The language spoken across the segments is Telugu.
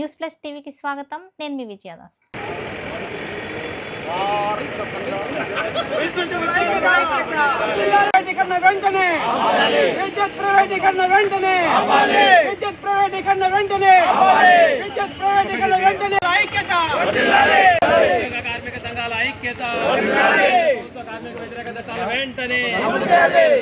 న్యూస్ ప్లస్ టీవీకి స్వాగతం నేను మీ విజయదాస్ ప్రైవేటీకరణ వెంటనే విద్యుత్ ప్రైవేటీకరణ వెంటనే విద్యుత్ ప్రైవేటీకరణ వెంటనే విద్యుత్ ప్రైవేటీకరణ వెంటనే ఐక్యత కార్మిక సంఘాల ఐక్యత ప్రభుత్వ కార్మిక వ్యతిరేక చట్టాల వెంటనే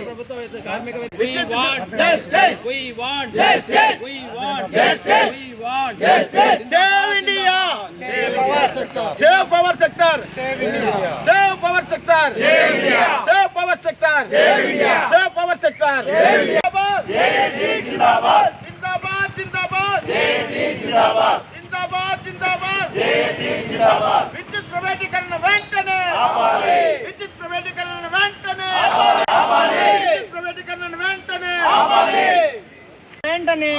ప్రభుత్వ వ్యతిరేక కార్మిక వ్యతిరేక- We want justice. We want justice. We want justice. Want justice. Save India! Save power sector! Save India! Save power sector! Save India! Save power sector! Save India! Save power sector! Save India! Zindabad! Zindabad! Zindabad! Zindabad! Zindabad! Zindabad! విద్యుత్ ప్రైవేటీకరణ వెంటనే విద్యుత్ ప్రైవేటీకరణ వెంటనే విద్యుత్ ప్రైవేటీకరణ వెంటనే వెంటనే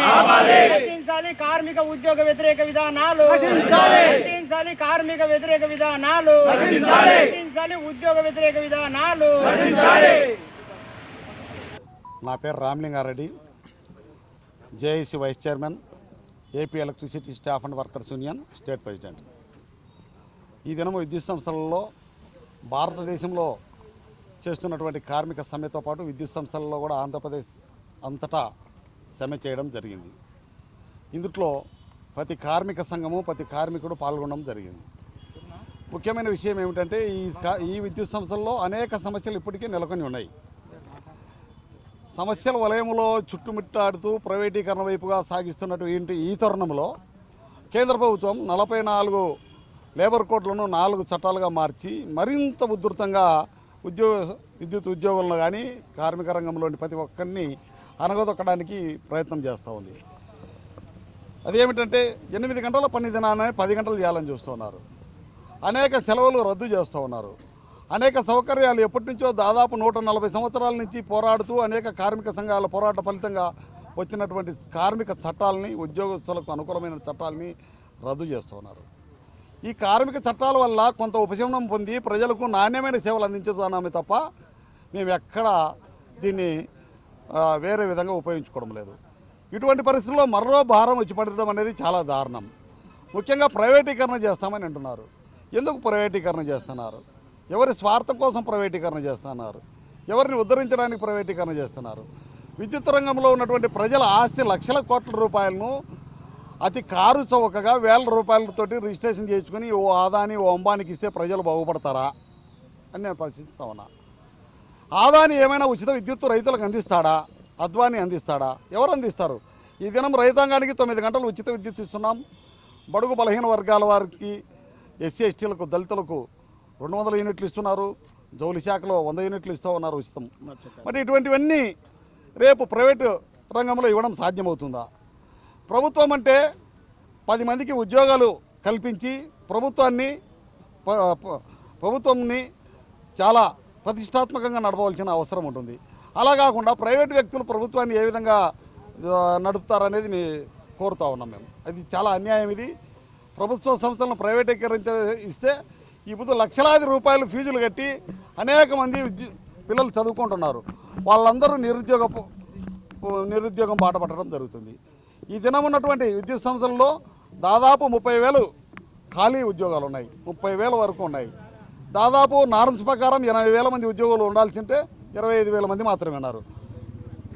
నశించాలి కార్మిక ఉద్యోగ వ్యతిరేక విధానాలు. నశించాలి కార్మిక వ్యతిరేక విధానాలు. నశించాలి ఉద్యోగ వ్యతిరేక విధానాలు. నా పేరు Ramalinga Reddy. JAC vice chairman AP electricity staff and workers union state president. ఈ దినం విద్యుత్ సంస్థలలో భారతదేశంలో చేస్తున్నటువంటి కార్మిక సమ్మెతో పాటు విద్యుత్ సంస్థలలో కూడా ఆంధ్రప్రదేశ్ అంతటా సమ్మె చేయడం జరిగింది. ఇందులో ప్రతి కార్మిక సంఘము ప్రతి కార్మికుడు పాల్గొనడం జరిగింది. ముఖ్యమైన విషయం ఏమిటంటే ఈ ఈ విద్యుత్ సంస్థల్లో అనేక సమస్యలు ఇప్పటికీ నెలకొని ఉన్నాయి. సమస్యల వలయంలో చుట్టుముట్టాడుతూ ప్రైవేటీకరణ వైపుగా సాగిస్తున్నటువంటి ఈ తరుణంలో కేంద్ర ప్రభుత్వం నలభై నాలుగు లేబర్ కోడ్లను నాలుగు చట్టాలుగా మార్చి మరింత ఉధృతంగా ఉద్యోగ విద్యుత్ ఉద్యోగులను కానీ కార్మిక రంగంలోని ప్రతి ఒక్కరిని అనగదొక్కడానికి ప్రయత్నం చేస్తూ ఉంది. అదేమిటంటే ఎనిమిది గంటల పని దినాన్ని పది గంటలు చేయాలని చూస్తున్నారు అనేక సెలవులు రద్దు చేస్తూ ఉన్నారు. అనేక సౌకర్యాలు ఎప్పటి నుంచో దాదాపు నూట నలభై సంవత్సరాల నుంచి పోరాడుతూ అనేక కార్మిక సంఘాల పోరాట ఫలితంగా వచ్చినటువంటి కార్మిక చట్టాలని ఉద్యోగస్తులకు అనుకూలమైన చట్టాలని రద్దు చేస్తున్నారు ఈ కార్మిక చట్టాల వల్ల కొంత ఉపశమనం పొంది ప్రజలకు నాణ్యమైన సేవలు అందించుతున్నామే తప్ప మేము ఎక్కడ దీన్ని వేరే విధంగా ఉపయోగించుకోవడం లేదు. ఇటువంటి పరిస్థితుల్లో మరో భారం వచ్చి పడటం అనేది చాలా దారుణం. ముఖ్యంగా ప్రైవేటీకరణ చేస్తామని అంటున్నారు. ఎందుకు ప్రైవేటీకరణ చేస్తున్నారు? ఎవరి స్వార్థం కోసం ప్రైవేటీకరణ చేస్తున్నారు? ఎవరిని ఉద్ధరించడానికి ప్రైవేటీకరణ చేస్తున్నారు? విద్యుత్ రంగంలో ఉన్నటువంటి ప్రజల ఆస్తి లక్షల కోట్ల రూపాయలను అతి కారు చౌకగా వేల రూపాయలతోటి రిజిస్ట్రేషన్ చేయించుకొని ఓ ఆదాని ఓ అంబానికి ఇస్తే ప్రజలు బాగుపడతారా అని నేను ప్రశ్నిస్తా ఉన్నా. ఆదాని ఏమైనా ఉచిత విద్యుత్తు రైతులకు అందిస్తాడా? అద్వాని అందిస్తాడా? ఎవరు అందిస్తారు? ఈ దినం రైతాంగానికి తొమ్మిది గంటలు ఉచిత విద్యుత్ ఇస్తున్నాం. బడుగు బలహీన వర్గాల వారికి ఎస్సీ ఎస్టీలకు దళితులకు రెండు వందల యూనిట్లు ఇస్తున్నారు. జౌలి శాఖలో వంద యూనిట్లు ఇస్తూ ఉన్నారు ఉచితం. మరి ఇటువంటివన్నీ రేపు ప్రైవేటు రంగంలో ఇవ్వడం సాధ్యమవుతుందా? ప్రభుత్వం అంటే పది మందికి ఉద్యోగాలు కల్పించి ప్రభుత్వాన్ని ప్రభుత్వంని చాలా ప్రతిష్టాత్మకంగా నడపవలసిన అవసరం ఉంటుంది. అలా కాకుండా ప్రైవేట్ వ్యక్తులు ప్రభుత్వాన్ని ఏ విధంగా నడుపుతారనేది మీ కోరుతా ఉన్నాం మేము. అది చాలా అన్యాయం ఇది. ప్రభుత్వ సంస్థలను ప్రైవేటీకరించ ఇస్తే ఇప్పుడు లక్షలాది రూపాయలు ఫీజులు కట్టి అనేక మంది పిల్లలు చదువుకుంటున్నారు. వాళ్ళందరూ నిరుద్యోగ నిరుద్యోగం బాట పట్టడం జరుగుతుంది. ఈ దినం ఉన్నటువంటి విద్యుత్ సంస్థల్లో దాదాపు ముప్పై వేలు ఖాళీ ఉద్యోగాలు ఉన్నాయి. ముప్పై వేల వరకు ఉన్నాయి. దాదాపు నార్మ్స్ ప్రకారం ఎనభై వేల మంది ఉద్యోగులు ఉండాల్సింటే ఇరవై ఐదు వేల మంది మాత్రమే ఉన్నారు.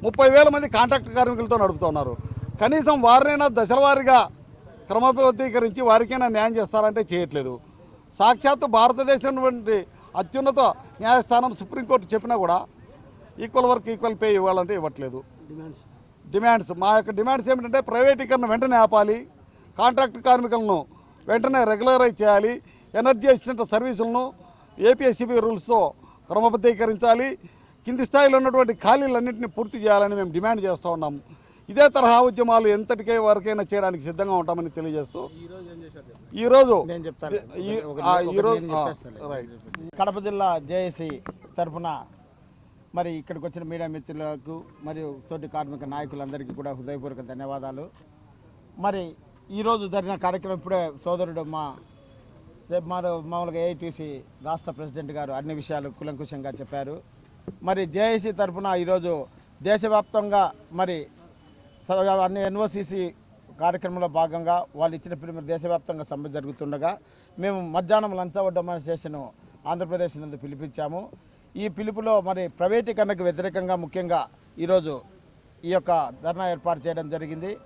ముప్పై వేల మంది కాంట్రాక్ట్ కార్మికులతో నడుపుతున్నారు కనీసం వారినైనా దశలవారీగా క్రమబద్ధీకరించి వారికైనా న్యాయం చేస్తారంటే చేయట్లేదు. సాక్షాత్తు భారతదేశం వంటి అత్యున్నత న్యాయస్థానం సుప్రీంకోర్టు చెప్పినా కూడా ఈక్వల్ వర్క్ ఈక్వల్ పే ఇవ్వాలంటే ఇవ్వట్లేదు. డిమాండ్స్ మా యొక్క డిమాండ్స్ ఏమిటంటే ప్రైవేటీకరణ వెంటనే ఆపాలి. కాంట్రాక్ట్ కార్మికులను వెంటనే రెగ్యులరైజ్ చేయాలి. ఎనర్జీ అసిస్టెంట్ సర్వీసులను ఏపీఎస్సీబీ రూల్స్తో క్రమబద్ధీకరించాలి. కింది స్థాయిలో ఉన్నటువంటి ఖాళీలన్నింటినీ పూర్తి చేయాలని మేము డిమాండ్ చేస్తూ ఉన్నాం ఇదే తరహా ఉద్యమాలు ఎంతటికే వరకైనా చేయడానికి సిద్ధంగా ఉంటామని తెలియజేస్తూ ఈరోజు కడప జిల్లా జేఏసీ తరఫున మరి ఇక్కడికి వచ్చిన మీడియా మిత్రులకు మరియు తోటి కార్మిక నాయకులందరికీ కూడా హృదయపూర్వక ధన్యవాదాలు. మరి ఈరోజు జరిగిన కార్యక్రమం ఇప్పుడే సోదరుడు మా మామూలుగా ఏఐటీసీ రాష్ట్ర ప్రెసిడెంట్ గారు అన్ని విషయాలు కులంకుశంగా చెప్పారు. మరి జేఏసీ తరఫున ఈరోజు దేశవ్యాప్తంగా మరి స- అన్ని ఎన్ఓసిసి కార్యక్రమంలో భాగంగా వాళ్ళు ఇచ్చిన పిలుపు దేశవ్యాప్తంగా సమ్మె జరుగుతుండగా మేము మధ్యాహ్నం లంచ్ అవర్ ఆంధ్రప్రదేశ్ నందు పిలిపించాము. ఈ పిలుపులో మరి ప్రైవేటీకరణకు వ్యతిరేకంగా ముఖ్యంగా ఈరోజు ఈ యొక్క ధర్నా ఏర్పాటు చేయడం జరిగింది.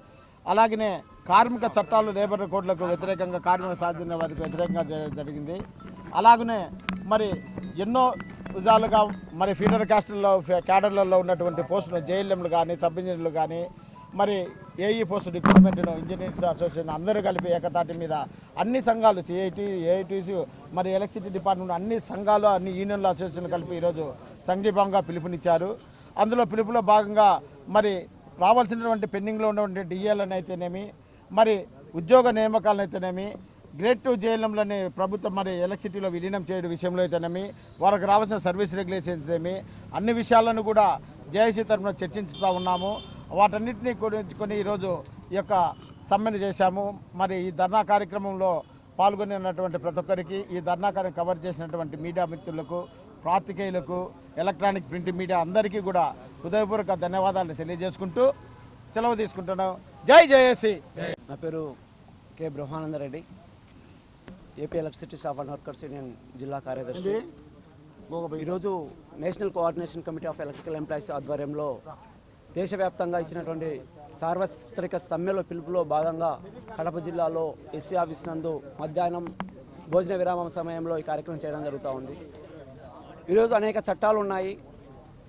అలాగనే కార్మిక చట్టాలు లేబర్ కోడ్లకు వ్యతిరేకంగా కార్మిక సాధించిన వారికి వ్యతిరేకంగా జరిగింది. అలాగనే మరి ఎన్నో విధాలుగా మరి ఫీడర్ క్యాస్టుల్లో క్యాడర్లలో ఉన్నటువంటి పోస్టులు జేఎల్ఎంలు కానీ సబ్ ఇంజనీర్లు కానీ మరి ఏఈ పోస్ట్ డిపార్ట్మెంట్లో ఇంజనీర్స్ అసోసియేషన్ అందరూ కలిపి ఏకతాటి మీద అన్ని సంఘాలు సిఐటి ఏఐటీసీ మరి ఎలక్ట్రిసిటీ డిపార్ట్మెంట్ అన్ని సంఘాలు అన్ని యూనియన్ల అసోసియేషన్ కలిపి ఈరోజు సంఘీభంగా పిలుపునిచ్చారు. అందులో పిలుపులో భాగంగా మరి రావాల్సినటువంటి పెండింగ్లో ఉన్నటువంటి డిఏలను అయితేనేమి మరి ఉద్యోగ నియామకాలను అయితేనేమి గ్రేడ్ టూ జేఎల్ఎంలని ప్రభుత్వం మరి ఎలక్ట్రిసిటీలో విలీనం చేయడం విషయంలో అయితేనేమి వారికి రావాల్సిన సర్వీస్ రెగ్యులేషన్స్ ఏమి అన్ని విషయాలను కూడా జేఐసీ తరఫున చర్చించుతూ ఉన్నాము. వాటన్నిటినీ గురించుకొని ఈరోజు ఈ యొక్క సమ్మెను చేశాము. మరి ఈ ధర్నా కార్యక్రమంలో పాల్గొని ఉన్నటువంటి ప్రతి ఒక్కరికి ఈ ధర్నా కార్యం కవర్ చేసినటువంటి మీడియా మిత్రులకు పాత్రికేయులకు ఎలక్ట్రానిక్ ప్రింట్ మీడియా అందరికీ కూడా హృదయపూర్వక ధన్యవాదాలు తెలియజేసుకుంటూ సెలవు తీసుకుంటున్నాం. జై జయసి నా పేరు K. Brahmananda Reddy. AP electricity staff and workers union జిల్లా కార్యదర్శి. ఈరోజు national coordination committee of electrical employees ఆధ్వర్యంలో దేశవ్యాప్తంగా ఇచ్చినటువంటి సార్వత్రిక సమ్మెలో పిలుపులో భాగంగా కడప జిల్లాలో ఎస్సీ ఆఫీస్ నందు మధ్యాహ్నం భోజన విరామం సమయంలో ఈ కార్యక్రమం చేయడం జరుగుతూ ఉంది. ఈరోజు అనేక చట్టాలు ఉన్నాయి.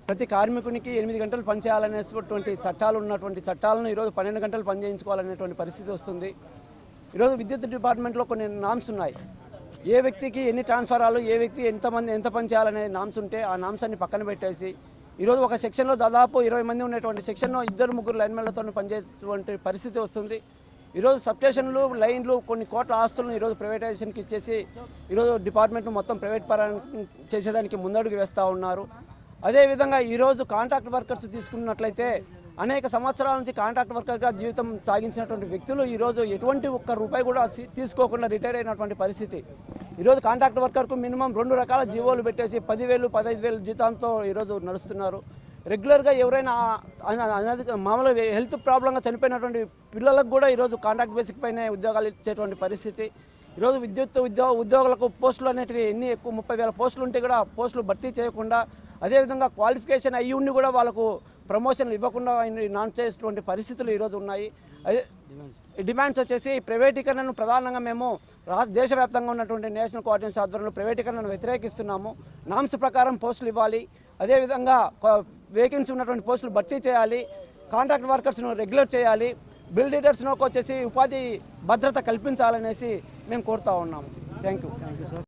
ప్రతి కార్మికునికి ఎనిమిది గంటలు పనిచేయాలనేటువంటి చట్టాలు ఉన్నటువంటి చట్టాలను ఈరోజు పన్నెండు గంటలు పనిచేయించుకోవాలనేటువంటి పరిస్థితి వస్తుంది. ఈరోజు విద్యుత్ డిపార్ట్మెంట్లో కొన్ని నామ్స్ ఉన్నాయి. ఏ వ్యక్తికి ఎన్ని ట్రాన్స్ఫరాలు ఏ వ్యక్తి ఎంతమంది ఎంత పని చేయాలనే నామ్స్ ఉంటే ఆ నామ్స్ అన్ని పక్కన పెట్టేసి ఈరోజు ఒక సెక్షన్లో దాదాపు ఇరవై మంది ఉన్నటువంటి సెక్షన్లో ఇద్దరు ముగ్గురు లైన్మెన్లతో పనిచేసేటువంటి పరిస్థితి వస్తుంది. ఈరోజు సబ్స్టేషన్లు లైన్లు కొన్ని కోట్ల ఆస్తులను ఈరోజు ప్రైవేటైజేషన్కి ఇచ్చేసి ఈరోజు డిపార్ట్మెంట్ మొత్తం ప్రైవేట్ పరం చేసేదానికి ముందడుగు వేస్తూ ఉన్నారు. అదేవిధంగా ఈరోజు కాంట్రాక్ట్ వర్కర్స్ తీసుకున్నట్లయితే అనేక సంవత్సరాల నుంచి కాంట్రాక్ట్ వర్కర్గా జీవితం సాగించినటువంటి వ్యక్తులు ఈరోజు ఎటువంటి ఒక్క రూపాయి కూడా తీసుకోకుండా రిటైర్ అయినటువంటి పరిస్థితి. ఈరోజు కాంట్రాక్ట్ వర్కర్కు మినిమం రెండు రకాల జీవోలు పెట్టేసి పదివేలు పదహైదు వేలు జీతంతో ఈరోజు నడుస్తున్నారు. రెగ్యులర్గా ఎవరైనా అన- మామూలుగా హెల్త్ ప్రాబ్లంగా చనిపోయినటువంటి పిల్లలకు కూడా ఈరోజు కాంట్రాక్ట్ బేసిక్ పైనే ఉద్యోగాలు ఇచ్చేటువంటి పరిస్థితి. ఈరోజు విద్యుత్ ఉద్యోగ ఉద్యోగులకు పోస్టులు అనేటివి ఎన్ని ఎక్కువ ముప్పై వేల పోస్టులు ఉంటే కూడా పోస్టులు భర్తీ చేయకుండా అదేవిధంగా క్వాలిఫికేషన్ అయ్యి ఉండి కూడా వాళ్ళకు ప్రమోషన్లు ఇవ్వకుండా నాన్ చేసేటువంటి పరిస్థితులు ఈరోజు ఉన్నాయి. అదే డిమాండ్స్ వచ్చేసి ప్రైవేటీకరణను ప్రధానంగా మేము రా దేశవ్యాప్తంగా ఉన్నటువంటి నేషనల్ కోఆర్డినేషన్ ఆధ్వర్యంలో ప్రైవేటీకరణను వ్యతిరేకిస్తున్నాము. నామ్స్ ప్రకారం పోస్టులు ఇవ్వాలి. అదేవిధంగా వేకెన్సీ ఉన్నటువంటి పోస్టులు భర్తీ చేయాలి. కాంట్రాక్ట్ వర్కర్స్ను రెగ్యులర్ చేయాలి. బిల్ లీడర్స్ను వచ్చేసి ఉపాధి భద్రత కల్పించాలనేసి మేము కోరుతా ఉన్నాము. Thank you.